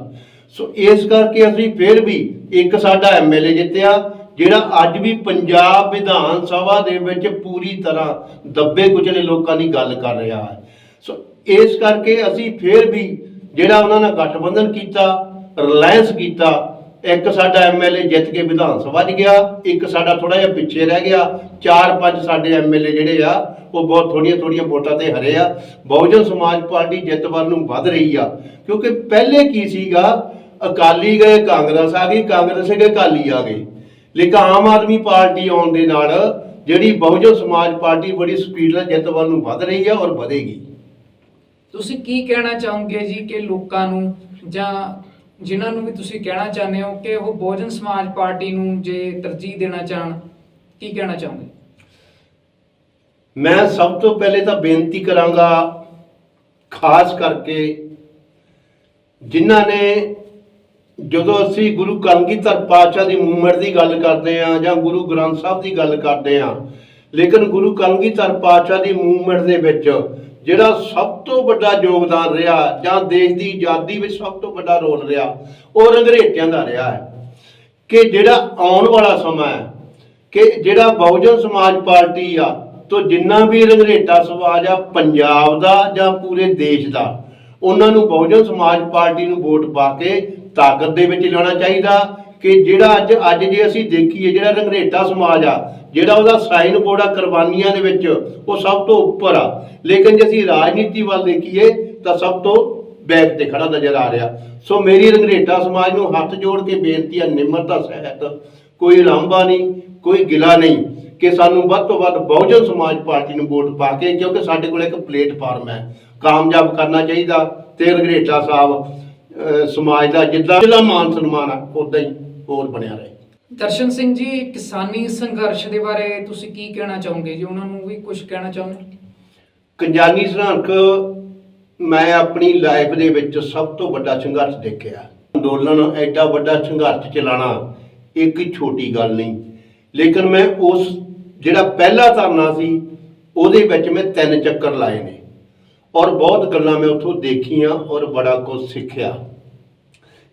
ਸੋ ਇਸ ਕਰਕੇ ਅਸੀਂ ਫਿਰ ਵੀ ਇੱਕ ਸਾਡਾ ਐਮਐਲਏ ਜਿੱਤਿਆ ਜਿਹੜਾ ਅੱਜ ਵੀ ਪੰਜਾਬ ਵਿਧਾਨ ਸਭਾ ਦੇ ਵਿੱਚ ਪੂਰੀ ਤਰ੍ਹਾਂ ਦੱਬੇ ਕੁਚਲੇ ਲੋਕਾਂ ਦੀ ਗੱਲ ਕਰ ਰਿਹਾ ਹੈ। ਸੋ ਇਸ ਕਰਕੇ ਅਸੀਂ ਫਿਰ ਵੀ ਜਿਹੜਾ ਉਹਨਾਂ ਨਾਲ ਗਠਬੰਧਨ ਕੀਤਾ, ਰਿਲਾਇੰਸ ਕੀਤਾ, ਇੱਕ ਸਾਡਾ ਐਮਐਲਏ ਜਿੱਤ ਕੇ ਵਿਧਾਨ ਸਭਾ 'ਚ ਗਿਆ, ਇੱਕ ਸਾਡਾ ਥੋੜਾ ਜਿਹਾ ਪਿੱਛੇ ਰਹਿ ਗਿਆ, ਚਾਰ ਪੰਜ ਸਾਡੇ ਐਮਐਲਏ ਜਿਹੜੇ ਆ, ਉਹ ਬਹੁਤ ਥੋੜੀਆਂ ਥੋੜੀਆਂ ਵੋਟਾਂ ਤੇ ਹਰੇ ਆ। ਬਹੁਜਨ ਸਮਾਜ ਪਾਰਟੀ ਜਿੱਤ ਵੱਲ ਨੂੰ ਵੱਧ ਰਹੀ ਆ। ਕਿਉਂਕਿ ਪਹਿਲੇ ਕੀ ਸੀਗਾ? ਅਕਾਲੀ ਗਏ, ਕਾਂਗਰਸ ਆ ਗਈ, ਕਾਂਗਰਸ ਗਏ, ਅਕਾਲੀ ਆ ਗਏ। ਲੇਕਿਨ ਆਮ ਆਦਮੀ ਪਾਰਟੀ ਆਉਣ ਦੇ ਨਾਲ ਜਿਹੜੀ ਬਹੁਜਨ ਸਮਾਜ ਪਾਰਟੀ ਬੜੀ ਸਪੀਡ ਨਾਲ ਜਿੱਤ ਵੱਲ ਨੂੰ ਵੱਧ ਰਹੀ ਆ ਔਰ ਵਧੇਗੀ। ਤੁਸੀਂ ਕੀ ਕਹਿਣਾ ਚਾਹੋਗੇ ਜੀ ਕਿ ਲੋਕਾਂ ਨੂੰ ਜਾਂ ਜਿਨ੍ਹਾਂ ਨੂੰ ਵੀ ਤੁਸੀਂ ਕਹਿਣਾ ਚਾਹੁੰਦੇ ਹੋ ਕਿ ਉਹ ਬਹੁਜਨ ਸਮਾਜ ਪਾਰਟੀ ਨੂੰ ਜੇ ਤਰਜੀਹ ਦੇਣਾ ਚਾਹਣ ਕੀ ਕਹਿਣਾ ਚਾਹੋਗੇ? ਮੈਂ ਸਭ ਤੋਂ ਪਹਿਲੇ ਤਾਂ ਬੇਨਤੀ ਕਰਾਂਗਾ ਖਾਸ ਕਰਕੇ ਜਿਨ੍ਹਾਂ ਨੇ ਜਦੋਂ ਅਸੀਂ ਗੁਰੂ ਕਲਗੀਧਰ ਪਾਤਸ਼ਾਹ ਦੀ ਮੂਵਮੈਂਟ ਦੀ ਗੱਲ ਕਰਦੇ ਆ ਜਾਂ ਗੁਰੂ ਗ੍ਰੰਥ ਸਾਹਿਬ ਦੀ ਗੱਲ ਕਰਦੇ ਆ ਲੇਕਿਨ ਗੁਰੂ ਕਲਗੀਧਰ ਪਾਤਸ਼ਾਹ ਦੀ ਮੂਵਮੈਂਟ ਦੇ ਵਿੱਚ ਜਿਹੜਾ ਸਭ ਤੋਂ ਵੱਡਾ ਯੋਗਦਾਨ ਰਿਹਾ ਜਾਂ ਦੇਸ਼ ਦੀ ਆਜ਼ਾਦੀ ਵਿੱਚ ਸਭ ਤੋਂ ਵੱਡਾ ਰੋਲ ਰਿਹਾ, ਉਹ ਰੰਗਰੇਟਿਆਂ ਦਾ ਰਿਹਾ ਹੈ। ਕਿ ਜਿਹੜਾ ਆਉਣ ਵਾਲਾ ਸਮਾਂ ਹੈ, ਕਿ ਜਿਹੜਾ ਬਹੁਜਨ ਸਮਾਜ ਪਾਰਟੀ ਆ, ਤੋਂ ਜਿੰਨਾ ਵੀ ਰੰਗਰੇਟਾ ਸਮਾਜ ਆ, ਪੰਜਾਬ ਦਾ ਜਾਂ ਪੂਰੇ ਦੇਸ਼ ਦਾ, ਉਹਨਾਂ ਨੂੰ ਬਹੁਜਨ ਸਮਾਜ ਪਾਰਟੀ ਨੂੰ ਵੋਟ ਪਾ ਕੇ ਤਾਕਤ ਦੇ ਵਿੱਚ ਲਿਆਉਣਾ ਚਾਹੀਦਾ ਕਿ ਜਿਹੜਾ ਅੱਜ ਅੱਜ ਜੇ ਅਸੀਂ ਦੇਖੀਏ ਜਿਹੜਾ ਰੰਗਰੇਟਾ ਸਮਾਜ ਆ, ਜਿਹੜਾ ਉਹਦਾ ਸਾਈਨ ਬੋਰਡ ਆ ਕੁਰਬਾਨੀਆਂ ਦੇ ਵਿੱਚ, ਉਹ ਸਭ ਤੋਂ ਉੱਪਰ ਆ। ਲੇਕਿਨ ਜੇ ਅਸੀਂ ਰਾਜਨੀਤੀ ਵੱਲ ਦੇਖੀਏ, ਤਾਂ ਸਭ ਤੋਂ ਬੈਕ ਤੇ ਖੜਾ ਨਜ਼ਰ ਆ ਰਿਹਾ। ਸੋ ਮੇਰੀ ਰੰਗਰੇਟਾ ਸਮਾਜ ਨੂੰ ਹੱਥ ਜੋੜ ਕੇ ਬੇਨਤੀ ਆ, ਨਿਮਰਤਾ, ਸਹਿਤ, ਕੋਈ ਲਾਂਭਾ ਨਹੀਂ, ਕੋਈ ਗਿਲਾ ਨਹੀਂ ਕਿ ਸਾਨੂੰ ਵੱਧ ਤੋਂ ਵੱਧ ਬਹੁਜਨ ਸਮਾਜ ਪਾਰਟੀ ਨੂੰ ਵੋਟ ਪਾ ਕੇ, ਕਿਉਂਕਿ ਸਾਡੇ ਕੋਲ ਇੱਕ ਪਲੇਟਫਾਰਮ ਹੈ। ਕਾਮਯਾਬ ਕਰਨਾ ਚਾਹੀਦਾ ਤੇ ਰੰਗਰੇਟਾ ਸਾਹਿਬ ਸਮਾਜ ਦਾ ਜਿੱਦਾਂ ਜਿਹੜਾ ਮਾਨ ਸਨਮਾਨ ਆ ਉਦਾਂ ਹੀ ਹੋਰ ਬਣਿਆ ਰਹੇ। ਦਰਸ਼ਨ ਸਿੰਘ ਜੀ ਕਿਸਾਨੀ ਸੰਘਰਸ਼ ਦੇ ਬਾਰੇ ਤੁਸੀਂ ਕੀ ਕਹਿਣਾ ਚਾਹੋਗੇ? ਜੀ ਉਹਨਾਂ ਨੂੰ ਵੀ ਕੁਝ ਕਹਿਣਾ ਚਾਹੁੰਦੇ ਕੰਜਾਨੀ ਸਰਹੰਦ ਮੈਂ ਆਪਣੀ ਲਾਈਫ ਦੇ ਵਿੱਚ ਸਭ ਤੋਂ ਵੱਡਾ ਸੰਘਰਸ਼ ਦੇਖਿਆ। ਅੰਦੋਲਨ ਐਡਾ ਵੱਡਾ ਸੰਘਰਸ਼ ਚਲਾਣਾ ਇੱਕ ਛੋਟੀ ਗੱਲ ਨਹੀਂ। ਲੇਕਿਨ ਮੈਂ ਉਸ ਜਿਹੜਾ ਪਹਿਲਾ ਧਰਨਾ ਸੀ ਉਹਦੇ ਵਿੱਚ ਮੈਂ ਤਿੰਨ ਚੱਕਰ ਲਾਏ ਨੇ। ਔਰ ਬਹੁਤ ਗੱਲਾਂ ਮੈਂ ਉੱਥੋਂ ਦੇਖੀਆਂ ਔਰ ਬੜਾ ਕੁਝ ਸਿੱਖਿਆ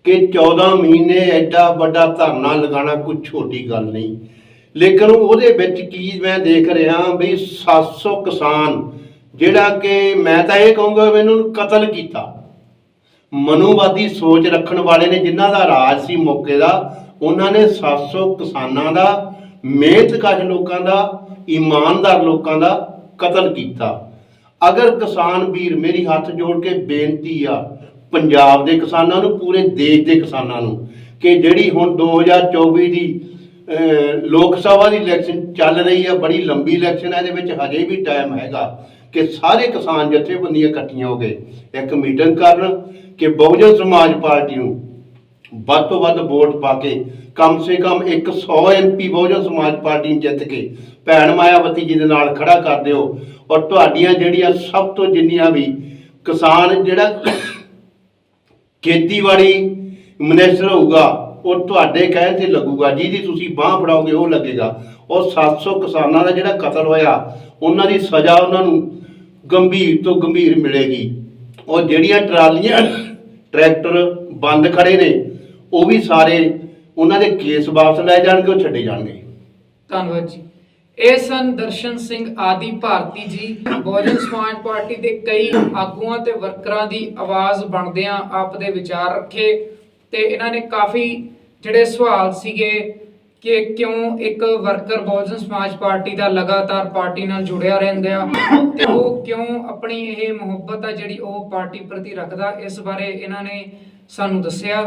ਕਿ 14 ਮਹੀਨੇ ਐਡਾ ਵੱਡਾ ਧਰਨਾ ਲਗਾਉਣਾ ਕੋਈ ਛੋਟੀ ਗੱਲ ਨਹੀਂ। ਲੇਕਿਨ ਉਹਦੇ ਵਿੱਚ ਕੀ ਮੈਂ ਦੇਖ ਰਿਹਾ ਵੀ 700 ਕਿਸਾਨ ਜਿਹੜਾ ਕਿ ਮੈਂ ਤਾਂ ਇਹ ਕਹੂੰਗਾ ਵੀ ਇਹਨਾਂ ਨੂੰ ਕਤਲ ਕੀਤਾ। ਮਨੋਵਾਦੀ ਸੋਚ ਰੱਖਣ ਵਾਲੇ ਨੇ ਜਿਨ੍ਹਾਂ ਦਾ ਰਾਜ ਸੀ ਮੌਕੇ ਦਾ, ਉਹਨਾਂ ਨੇ 700 ਕਿਸਾਨਾਂ ਦਾ ਮਿਹਨਤਕਸ਼ ਲੋਕਾਂ ਦਾ, ਇਮਾਨਦਾਰ ਲੋਕਾਂ ਦਾ ਕਤਲ ਕੀਤਾ। ਅਗਰ ਕਿਸਾਨ ਵੀਰ ਮੇਰੀ ਹੱਥ ਜੋੜ ਕੇ ਬੇਨਤੀ ਆ ਪੰਜਾਬ ਦੇ ਕਿਸਾਨਾਂ ਨੂੰ, ਪੂਰੇ ਦੇਸ਼ ਦੇ ਕਿਸਾਨਾਂ ਨੂੰ ਕਿ ਜਿਹੜੀ ਹੁਣ 2024 ਦੀ ਲੋਕ ਸਭਾ ਦੀ ਇਲੈਕਸ਼ਨ ਚੱਲ ਰਹੀ ਆ, ਬੜੀ ਲੰਬੀ ਇਲੈਕਸ਼ਨ ਹੈ ਇਹਦੇ ਵਿੱਚ ਹਜੇ ਵੀ ਟਾਈਮ ਹੈਗਾ ਕਿ ਸਾਰੇ ਕਿਸਾਨ ਜਥੇਬੰਦੀਆਂ ਇਕੱਠੀਆਂ ਹੋ ਕੇ ਇੱਕ ਮੀਟਿੰਗ ਕਰਨ ਕਿ ਬਹੁਜਨ ਸਮਾਜ ਪਾਰਟੀ ਨੂੰ ਵੱਧ ਤੋਂ ਵੱਧ ਵੋਟ ਪਾ ਕੇ ਕਮ ਸੇ ਕਮ 100 ਐਮਪੀ ਬਹੁਜਨ ਸਮਾਜ ਪਾਰਟੀ ਨੂੰ ਜਿੱਤ ਕੇ ਭੈਣ ਮਾਇਆਵਤੀ ਜੀ ਦੇ ਨਾਲ ਖੜਾ ਕਰ ਦਿਓ। ਔਰ ਤੁਹਾਡੀਆਂ ਜਿਹੜੀਆਂ ਸਭ ਤੋਂ ਜਿੰਨੀਆਂ ਵੀ ਕਿਸਾਨ ਜਿਹੜਾ ਖੇਤੀਬਾੜੀ ਮਿਨਿਸਟਰ ਹੋਊਗਾ, ਉਹ ਤੁਹਾਡੇ ਕਹਿਣ ਤੇ ਲੱਗੂਗਾ, ਜਿਹਦੀ ਤੁਸੀਂ ਬਾਹ ਫੜਾਓਗੇ, ਉਹ ਲੱਗੇਗਾ। ਉਹ 700 ਕਿਸਾਨਾਂ ਦਾ ਜਿਹੜਾ ਕਤਲ ਹੋਇਆ, ਉਹਨਾਂ ਦੀ ਸਜ਼ਾ ਉਹਨਾਂ ਨੂੰ ਗੰਭੀਰ ਤੋਂ ਗੰਭੀਰ ਮਿਲੇਗੀ। ਔਰ ਜਿਹੜੀਆਂ ਟਰਾਲੀਆਂ, ਟਰੈਕਟਰ ਬੰਦ ਖੜੇ ਨੇ, ਉਹ ਵੀ ਸਾਰੇ ਉਹਨਾਂ ਦੇ ਕੇਸ ਵਾਪਸ ਲੈ ਜਾਣਗੇ, ਉਹ ਛੱਡੇ ਜਾਣਗੇ। ਧੰਨਵਾਦ ਜੀ। ਇਹ ਸਨ ਦਰਸ਼ਨ ਸਿੰਘ ਆਦੀ ਭਾਰਤੀ ਜੀ। ਬਹੁਜਨ ਸਮਾਜ ਪਾਰਟੀ ਦੇ ਕਈ ਆਗੂਆਂ ਤੇ ਵਰਕਰਾਂ ਦੀ ਆਵਾਜ਼ ਬਣਦਿਆਂ ਆਪ ਦੇ ਵਿਚਾਰ ਰੱਖੇ ਤੇ ਇਹਨਾਂ ਨੇ ਕਾਫੀ ਜਿਹੜੇ ਸਵਾਲ ਸੀਗੇ ਕਿ ਕਿਉਂ ਇੱਕ ਵਰਕਰ ਬਹੁਜਨ ਸਮਾਜ ਪਾਰਟੀ ਦਾ ਲਗਾਤਾਰ ਪਾਰਟੀ ਨਾਲ ਜੁੜਿਆ ਰਹਿੰਦਾ ਤੇ ਉਹ ਕਿਉਂ ਆਪਣੀ ਇਹ ਮੁਹੱਬਤ ਆ ਜਿਹੜੀ ਉਹ ਪਾਰਟੀ ਪ੍ਰਤੀ ਰੱਖਦਾ, ਇਸ ਬਾਰੇ ਇਹਨਾਂ ਨੇ ਸਾਨੂੰ ਦੱਸਿਆ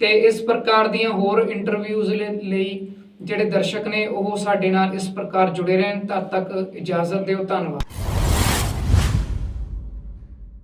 ਤੇ ਇਸ ਪ੍ਰਕਾਰ ਦੀਆਂ ਹੋਰ ਇੰਟਰਵਿਊਜ਼ ਲਈ ਜਿਹੜੇ ਦਰਸ਼ਕ ਨੇ ਉਹ ਸਾਡੇ ਨਾਲ ਇਸ ਪ੍ਰਕਾਰ ਜੁੜੇ ਰਹਿਣ, ਤਦ ਤੱਕ ਇਜਾਜ਼ਤ ਦਿਓ, ਧੰਨਵਾਦ।